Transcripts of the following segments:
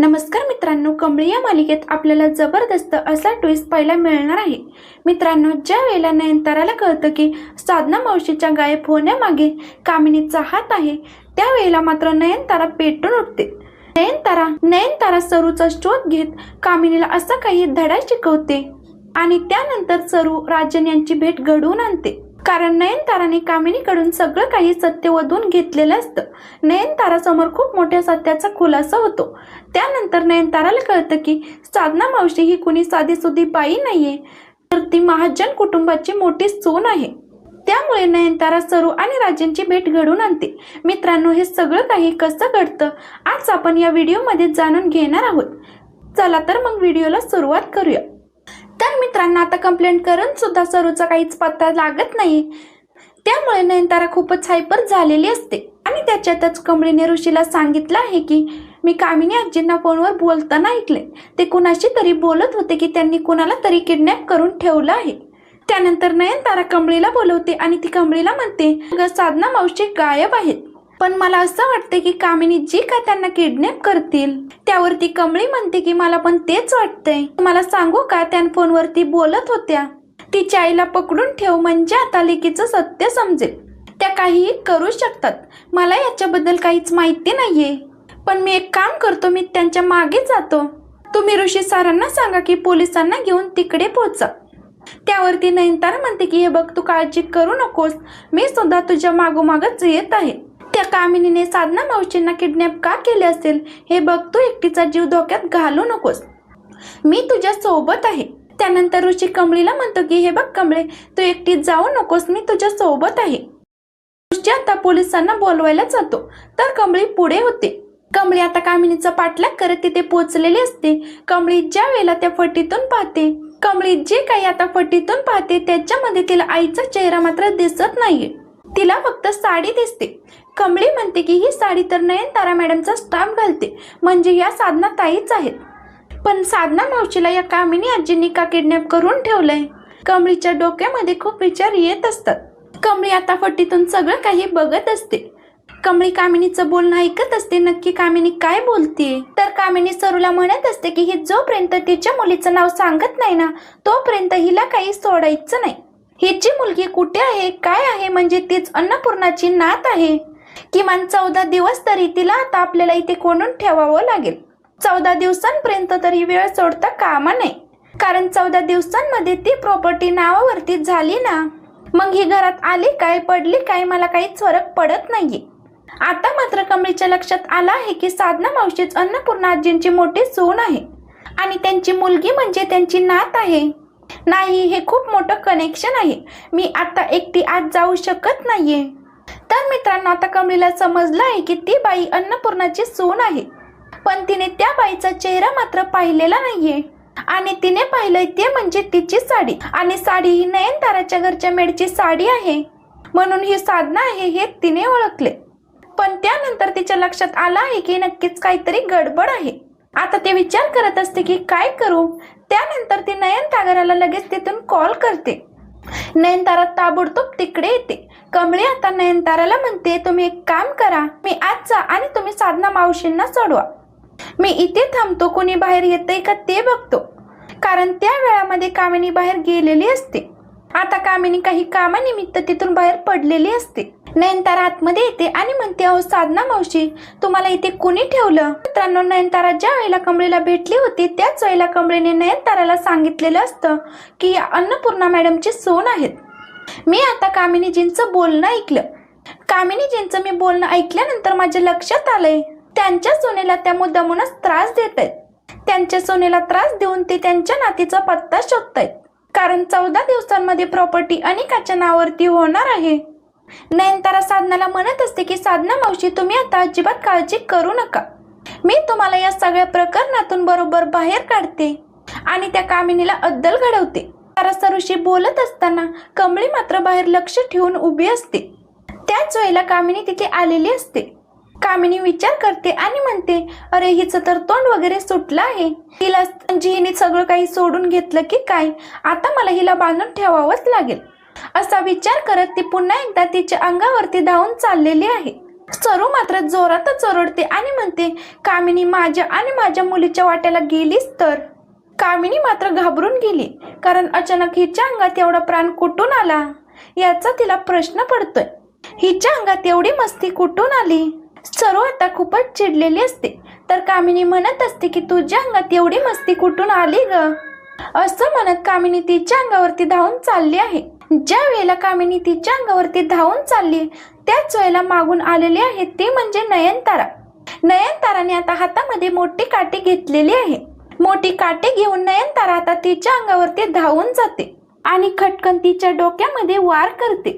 नमस्कार मित्रांनो कमळी या मालिकेत आपल्याला जबरदस्त असा ट्विस्ट पाहायला मिळणार आहे. मित्रांनो ज्या वेळेला नयनताराला कळतं की साधना मावशीच्या गायब होण्यामागे कामिनीचा हात आहे त्यावेळेला मात्र नयनतारा पेटून उठते. नयनतारा नयनतारा सरूचा शोध घेत कामिनीला असा काही धडा शिकवते आणि त्यानंतर सरू राजन यांची भेट घडवून आणते. कारण नयनताराने कामिनीकडून सगळं काही सत्य वधून घेतलेलं असतं. नयनतारासमोर खूप मोठ्या सत्याचा खुलासा होतो. त्यानंतर नयनताराला कळतं की साधना मावशी ही कुणी साधीसुधी बाई नाहीये तर ती महाजन कुटुंबाची मोठी सून आहे. त्यामुळे नयनतारा सरू आणि राजेंची भेट घडून आणते. मित्रांनो हे सगळं काही कसं घडतं आज आपण या व्हिडिओमध्ये जाणून घेणार आहोत. चला तर मग व्हिडिओला सुरुवात करूया. तर मित्रांनो आता कंप्लेंट करून सुद्धा सरूचा काहीच पत्ता लागत नाही. त्यामुळे नयनतारा खूपच हायपर झालेली असते. आणि त्याच्यातच कमळीने ऋषीला सांगितलं आहे की मी कामिनी आजींना फोनवर बोलताना ऐकले ते कुणाशी तरी बोलत होते की त्यांनी कुणाला तरी किडनॅप करून ठेवलं आहे. त्यानंतर नयनतारा कमळीला बोलवते आणि ती कमळीला म्हणते साधना मावशी गायब आहेत. पण मला असं वाटतं की कामिनी जी का त्यांना किडनॅप करतील त्यावरती कमळी म्हणते की मला पण तेच वाटतंय. मला सांगू का त्या फोनवरती बोलत होत्या. तिच्या आईला पकडून ठेव म्हणजे आता लेकीचं सत्य समजेल. त्या काहीही करू शकतात. मला याच्याबद्दल काहीच माहिती नाहीये. पण मी एक काम करतो मी त्यांच्या मागे जातो. तुम्ही ऋषी सरांना सांगा की पोलिसांना घेऊन तिकडे पोहोचा. त्यावरती नयनतारा म्हणते की हे बघ तू काळजी करू नकोस. मी सुद्धा तुझ्या मागोमागच येत आहे. त्या कामिनीने साधना मावशींना किडनॅप का केले असेल हे बघ तू एकटीचा जीव धोक्यात घालू नकोस. मी तुझ्या सोबत आहे. त्यानंतर ऋषी कमळीला म्हणतो की हे बघ कमळे तू एकटी जाऊ नकोस मी तुझ्या सोबत आहे. ऋषी आता पोलिसांना बोलवायला जातो. तर कमळी पुढे होते. कमळी आता कामिनीचा पाठलाग करत तिथे पोचलेली असते. कमळी ज्या वेळेला त्या फटीतून पाहते कमळी जे काही आता फटीतून पाहते त्याच्यामध्ये तिला आईचा चेहरा मात्र दिसत नाहीये. तिला फक्त साडी दिसते. कमळी म्हणते की ही साडी तर नयनतारा मॅडमचा स्टाफ घालते. म्हणजे या साधना ताईच आहेत. पण साधना मावशीला या कामिनी आजींनी का किडनॅप करून ठेवलंय? कमळीच्या डोक्यामध्ये खूप विचार येत असतात. कमळी आता फटीतून सगळं काही बघत असते. कमळी कामिनीचं बोलणं ऐकत असते नक्की कामिनी काय बोलते तर कामिनी सरूला म्हणत असते की ही जोपर्यंत तिच्या मुलीचं नाव सांगत नाही ना तोपर्यंत हिला काही सोडायचं नाही. हिची मुलगी कुठे आहे काय आहे म्हणजे तीच अन्नपूर्णाची नात आहे. किमान चौदा दिवस तरी तिला आता आपल्याला इथे कोणून ठेवावं लागेल. चौदा दिवसांपर्यंत तरी वेळ सोडता कामा नये. कारण चौदा दिवसांमध्ये ती प्रॉपर्टी नावावरती झाली ना मग ही घरात आली काय पडली काय मला काहीच फरक पडत नाहीये. आता मात्र कमळीच्या लक्षात आलं आहे की साधना मावशीच अन्नपूर्णा आजींची मोठी सून आहे. आणि त्यांची मुलगी म्हणजे त्यांची नात आहे. नाही हे खूप मोठं कनेक्शन आहे. मी आता एकटी आज जाऊ शकत नाहीये. तर मित्रांनो आता कमलीला समजलं आहे की ती बाई अन्नपूर्णाची सून आहे. पण तिने त्या बाईचा चेहरा मात्र पाहिलेला नाहीये. आणि तिने पाहिलंय ते म्हणजे तिची साडी. आणि साडी ही नयनताराच्या घरच्या मेडची साडी आहे. म्हणून ही साधना आहे हे तिने ओळखले. पण त्यानंतर तिच्या लक्षात आलं आहे की नक्कीच काहीतरी गडबड आहे. आता ते विचार करत असते की काय करू? त्यानंतर ती नयनताराला लगेच तिथून कॉल करते. नयनतारा ताबडतोब तिकडे येते. कमळे आता नयनताराला म्हणते तुम्ही एक काम करा मी आज जा आणि तुम्ही साधना मावशींना सोडवा. मी इथे थांबतो कोणी बाहेर येतंय का ते बघतो. कारण त्या वेळामध्ये कामिनी बाहेर गेलेली असते. आता कामिनी काही कामानिमित्त तिथून बाहेर पडलेली असते. नयनतारा आतमध्ये येते आणि म्हणते अहो साधना मावशी तुम्हाला इथे कुणी ठेवलं? मित्रांनो नयनतारा ज्या वेळेला कमळीला भेटली होती त्याच वेळेला कमळीने नयनताराला सांगितलेलं असतं की अन्नपूर्णा मॅडमची सोन आहेत. मी आता कामिनीजींचं बोलणं ऐकलं. कामिनीजींचं मी बोलणं ऐकल्यानंतर माझ्या लक्षात आलंय त्यांच्या सोनेला त्या मुद्दामूनच त्रास देत आहेत त्यांच्या सोनेला त्रास देऊन ते त्यांच्या नातीचा पत्ता शोधतायत. कारण चौदा दिवसांमध्ये प्रॉपर्टी अनेकाच्या नावावरती होणार आहे. नयनतारा साधनाला म्हणत असते की साधना मावशी तुम्ही आता अजिबात काळजी करू नका. मी तुम्हाला या सगळ्या प्रकरणातून बरोबर बाहेर काढते आणि त्या कामिनीला अद्दल घडवते. तारा ऋषी बोलत असताना कमळी मात्र बाहेर लक्ष ठेवून उभी असते. त्याच वेळेला कामिनी तिथे आलेली असते. कामिनी विचार करते आणि म्हणते अरे हिचं तर तोंड वगैरे सुटलं आहे. हिला म्हणजे हिने सगळं काही सोडून घेतलं की काय? आता मला हिला बांधून ठेवावंच लागेल. असा विचार करत ती पुन्हा एकदा तिच्या अंगावरती धावून चाललेली आहे. सरू मात्र जोरातच ओरडते आणि म्हणते कामिनी माझ्या आणि माझ्या मुलीच्या वाट्याला गेलीस तर? कामिनी मात्र घाबरून गेली कारण अचानक हिच्या अंगात एवढा प्राण कुठून आला? याचा तिला प्रश्न पडतोय. हिच्या अंगात एवढी मस्ती कुठून आली? सरू आता खूपच चिडलेली असते. तर कामिनी म्हणत असते की तुझ्या अंगात एवढी मस्ती कुठून आली ग? असं म्हणत कामिनी तिच्या अंगावरती धावून चालली आहे. ज्या वेळेला कामिनी तिच्या अंगावरती धावून चालली त्याच वेळेला मागून आलेली आहे ती म्हणजे नयनतारा. नयनताराने आता हातामध्ये मोठी काठी घेतलेली आहे. मोठी काठी घेऊन नयनतारा आता तिच्या अंगावरती धावून जाते आणि खटकन तिच्या डोक्यामध्ये वार करते.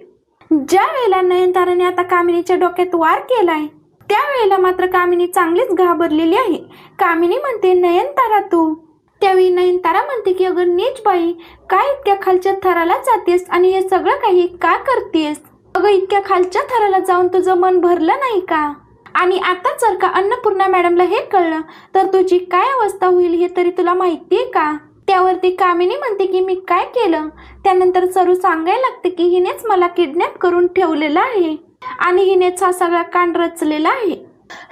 ज्या वेळेला नयनताराने आता कामिनीच्या डोक्यात वार केलाय त्यावेळेला मात्र कामिनी चांगलीच घाबरलेली आहे. कामिनी म्हणते नयनतारा तू त्यावेळी नयनतारा म्हणते की अगं नीच बाई काय इतक्या खालच्या थराला जातेस आणि हे सगळं काही का करतेस? अगं इतक्या खालच्या थराला जाऊन तुझं मन भरलं नाही का? आणि आता जर का अन्नपूर्णा मॅडमला हे कळलं तर तुझी काय अवस्था होईल हे तरी तुला माहितीये का? त्यावरती कामिनी म्हणते की मी काय केलं? त्यानंतर सरू सांगायला लागते की हिनेच मला किडनॅप करून ठेवलेलं आहे आणि हिनेच हा सगळा कांड रचलेला आहे.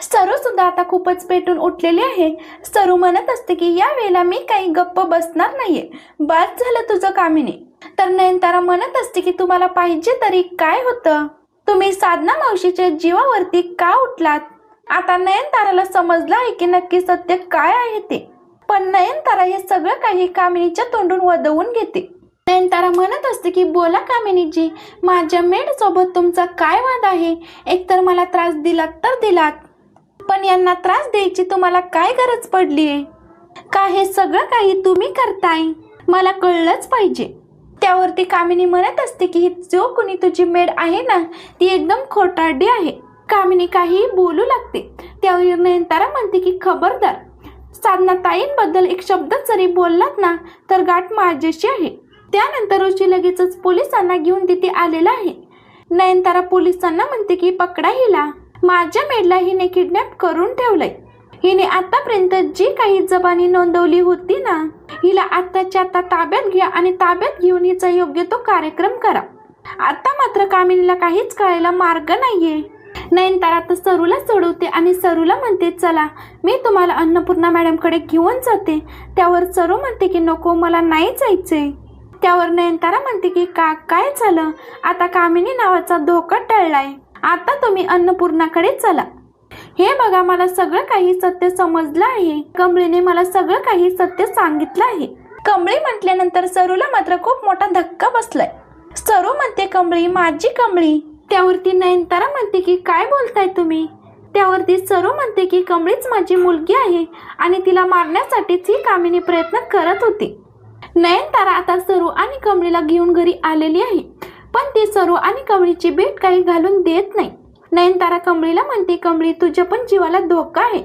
सरू सुद्धा आता खूपच पेटून उठलेली आहे. सरू म्हणत असते की या वेळेला मी काही गप्प बसणार नाहीये. बाद झालं तुझं कामिनी. तर नयनतारा म्हणत असते की तुम्हाला पाहिजे तरी काय होतं? तुम्ही साधना मावशीच्या जीवावरती का उठलात? आता नयनताराला समजलं आहे की नक्की सत्य काय आहे ते. पण नयनतारा हे सगळं काही कामिनीच्या तोंडून वदवून घेते. नयनतारा म्हणत असते की बोला कामिनीजी माझ्या मेड सोबत तुमचा काय वाद आहे? एकतर मला त्रास दिलात तर दिलात. पण यांना त्रास द्यायची तुम्हाला काय गरज पडलीये का हे सगळं काही तुम्ही करताय? मला कळलंच पाहिजे. त्यावरती कामिनी म्हणत असते की ही जो कोणी तुझी मेड आहे ना ती एकदम खोटारडी आहे. कामिनी काहीही बोलू लागते. त्यावर नयनतारा म्हणते की खबरदार. साधना ताईंबद्दल एक शब्द जरी बोललात ना तर गाठ माझ्याशी आहे. त्यानंतर ऋषी लगेचच पोलिसांना घेऊन तिथे आलेला आहे. नयनतारा पोलिसांना म्हणते की पकडा हिला. माझ्या मेडला हिने किडनॅप करून ठेवलंय. हिने आतापर्यंत जी काही जबानी नोंदवली होती ना हिला आत्ताच्या आता ताब्यात घ्या आणि ताब्यात घेऊन हिचा योग्य तो कार्यक्रम करा. आता मात्र कामिनीला काहीच कळायला मार्ग नाहीये. नयनतारा आता सरूला सोडवते आणि सरूला म्हणते चला मी तुम्हाला अन्नपूर्णा मॅडमकडे घेऊन जाते. त्यावर सरू म्हणते की नको मला नाही जायचे त्यावर नयनतारा म्हणते की का काय झालं? आता कामिनी नावाचा धोका टळलाय. आता तुम्ही अन्नपूर्णाकडे चला. हे बघा मला सगळं काही सत्य समजलं आहे. कमळीने मला सगळं काही सत्य सांगितलं आहे. कमळी म्हटल्यानंतर सरूला मात्र खूप मोठा धक्का बसलाय. सरू म्हणते कमळी माझी कमळी. त्यावरती नयनतारा म्हणते की काय बोलताय तुम्ही? त्यावरती सरू म्हणते की कमळीच माझी मुलगी आहे आणि तिला मारण्यासाठीच ही कामिनी प्रयत्न करत होती. नयनतारा आता सरू आणि कमळीला घेऊन घरी आलेली आहे. पण ती सरू आणि कमळीची भेट काही घालून देत नाही. नयनतारा कमळीला म्हणते कमळी तुझ्या पण जीवाला धोका आहे.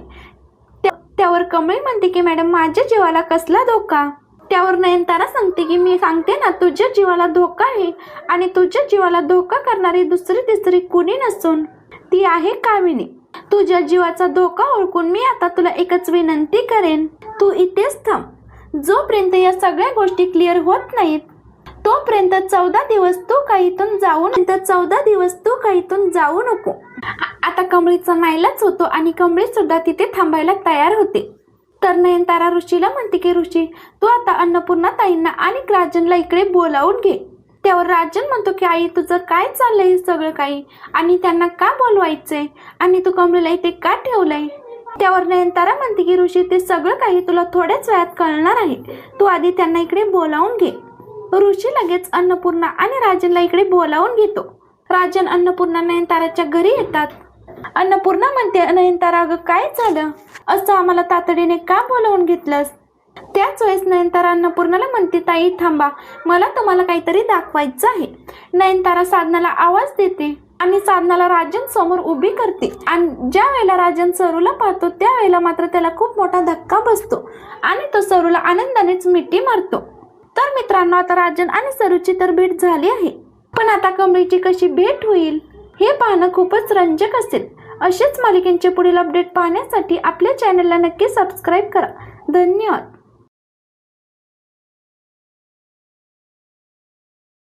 त्या- त्यावर कमळी म्हणते की मॅडम माझ्या जीवाला कसला धोका? त्यावर नयनतारा सांगते की मी सांगते ना तुझ्या जीवाला धोका आहे आणि तुझ्या जीवाला धोका करणारी दुसरी तिसरी कुणी नसून? ती आहे कामिनी. तुझ्या जीवाचा धोका ओळखून मी आता तुला एकच विनंती करेन. तू इथेच थांब. जोपर्यंत या सगळ्या गोष्टी क्लिअर होत नाहीत तोपर्यंत चौदा दिवस तू काहीतून जाऊ नंतर चौदा दिवस तू काहीतून जाऊ नको. आता कमळीचा नाईलाच होतो आणि कमळी सुद्धा तिथे थांबायला तयार होते. तर नयनतारा ऋषीला म्हणते की ऋषी तू आता अन्नपूर्णा ताईंना आणि राजनला इकडे बोलावून घे. त्यावर राजन म्हणतो की आई तुझं काय चाललंय हे सगळं काही? आणि त्यांना का बोलवायचंय? आणि तू कमळीला इथे का ठेवलंय? त्यावर नयनतारा म्हणते की ऋषी ते सगळं काही तुला थोड्याच वेळात कळणार आहे. तू आधी त्यांना इकडे बोलावून घे. ऋषी लगेच अन्नपूर्णा आणि राजनला इकडे बोलावून घेतो. राजन अन्नपूर्णा नयनताराच्या घरी येतात. अन्नपूर्णा म्हणते नयनतारा अगं काय झालं? असं आम्हाला तातडीने का बोलावून घेतलंस? त्याच वेळेस नयनतारा अन्नपूर्णाला म्हणते ताई थांबा. मला तुम्हाला काहीतरी दाखवायचं आहे. नयनतारा साधनाला आवाज देते आणि साधनाला राजन समोर उभी करते. आणि ज्या वेळेला राजन सरूला पाहतो त्यावेळेला मात्र त्याला खूप मोठा धक्का बसतो आणि तो सरूला आनंदानेच मिठी मारतो. तर मित्रांनो आता राजन आणि सरूची तर भेट झाली आहे. पण आता कमळीची कशी भेट होईल हे पाहणं खूपच रंजक असेल. असेच मालिकेंचे पुढील अपडेट पाहण्यासाठी आपल्या चॅनलला नक्की सबस्क्राईब करा. धन्यवाद.